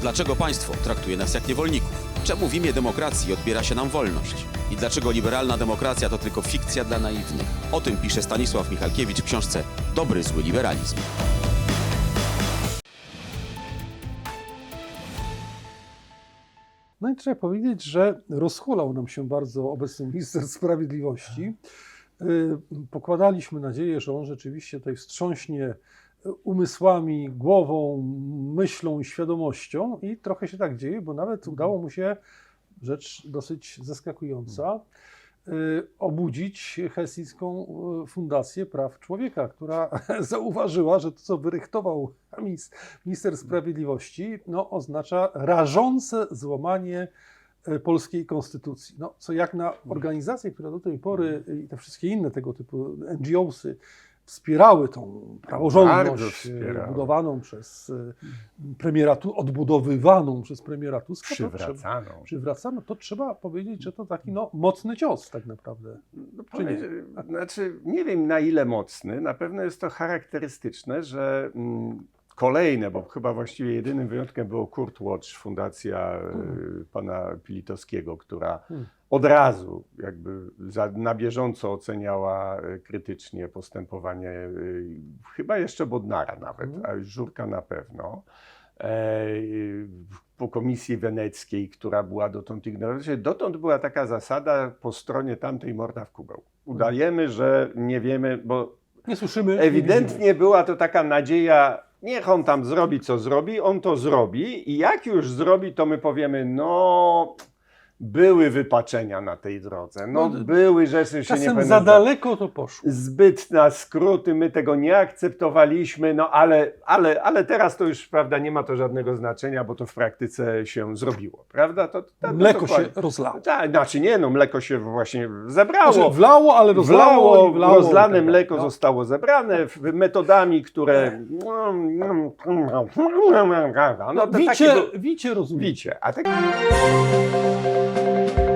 Dlaczego państwo traktuje nas jak niewolników? Czemu w imię demokracji odbiera się nam wolność? I dlaczego liberalna demokracja to tylko fikcja dla naiwnych? O tym pisze Stanisław Michalkiewicz w książce Dobry zły liberalizm. No i trzeba powiedzieć, że rozhulał nam się bardzo obecny minister sprawiedliwości. Y, Pokładaliśmy nadzieję, że on rzeczywiście tutaj wstrząśnie umysłami, głową, myślą i świadomością i trochę się tak dzieje, bo nawet udało mu się rzecz dosyć zaskakująca y, obudzić Helsińską y, Fundację Praw Człowieka, która zauważyła, że to, co wyrychtował minis- minister sprawiedliwości, no, oznacza rażące złamanie e, polskiej konstytucji. No, co jak na organizacje, które do tej pory i te wszystkie inne tego typu NGOsy wspierały tą praworządność e, budowaną przez e, premiera, odbudowywaną przez premiera Tuska, to Przywracaną. przywracano, to trzeba powiedzieć, że to taki no, mocny cios tak naprawdę. No, Czy nie? Znaczy, nie wiem na ile mocny, na pewno jest to charakterystyczne, że mm, kolejne, bo chyba właściwie jedynym wyjątkiem było Kurt Watch, fundacja y, pana Pilitowskiego, która Hmm. od razu jakby za, na bieżąco oceniała y, krytycznie postępowanie y, chyba jeszcze Bodnara nawet, Mhm. a już Żurka na pewno. E, po Komisji Weneckiej, która była dotąd ignorowana. Dotąd była taka zasada po stronie tamtej morda w kubeł. Udajemy, że nie wiemy, bo Nie słyszymy. nie ewidentnie była to taka nadzieja, niech on tam zrobi, co zrobi, on to zrobi i jak już zrobi, to my powiemy, no były wypaczenia na tej drodze, no, No, były rzeczy się nie powinny za daleko to poszło. zbyt na skróty, my tego nie akceptowaliśmy, no ale, ale, ale teraz to już, prawda, nie ma to żadnego znaczenia, bo to w praktyce się zrobiło, prawda? To, to, to, Mleko się dokładnie. rozlało. Tak, znaczy nie, no mleko się właśnie zebrało. Znaczy, wlało, ale rozlało. Wlało, wlało rozlane i tak mleko. No. zostało zebrane metodami, które. No, to Wicie, takiego, wicie rozumiem. wicie. A tak... Música